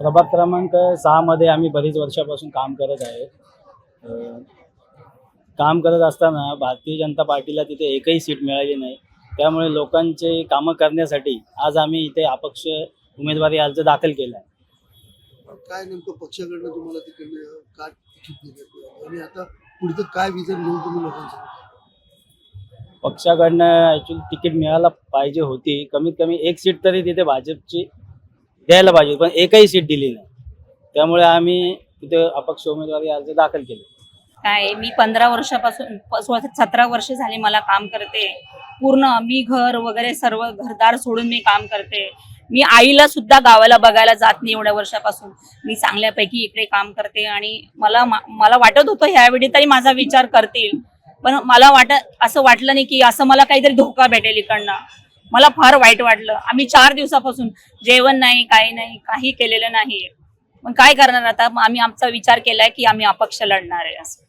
प्रभाग क्रमांक सहामध्ये आम्ही बरीच वर्षापासून काम करत आहे. काम करत असताना भारतीय जनता पार्टीला तिथे एकही सीट मिळाली नाही. त्यामुळे लोकांचे कामं करण्यासाठी आज आम्ही इथे अपक्ष उमेदवारी अर्ज दाखल केला आहे. काय नेमकं पक्षाकडनं तुम्हाला तिकडनं का तिकीट आणि आता पुढचं काय विजन घेऊन तुम्ही लोकांचं? पक्षाकडनं ॲक्च्युली तिकीट मिळायला पाहिजे होती. कमीत कमी एक सीट तरी तिथे भाजपची द्यायला पाहिजे पण एकही सीट दिली नाही. त्यामुळे आम्ही तिथे अपक्ष उमेदवारी अर्ज दाखल केले. काय मी पंधरा वर्षापासून सतरा वर्ष झाली मला काम करते. पूर्ण मी घर वगैरे सर्व घरदार सोडून मी काम करते. मी आईला सुद्धा गावाला बघायला जात नाही एवढ्या वर्षापासून. मी चांगल्यापैकी इकडे काम करते आणि मला मला वाटत होतं ह्यावेळी तरी माझा विचार करतील. पण मला वाटत असं वाटलं नाही की असं मला काहीतरी धोका भेटेल इकडनं. मला फार वाईट वाटलं. आम्ही चार दिवसापासून जेवण नाही काही नाही काही केलेलं नाही मग काय करणार आता? मग आम्ही आमचा विचार केलाय की आम्ही अपक्ष लढणार आहे असं.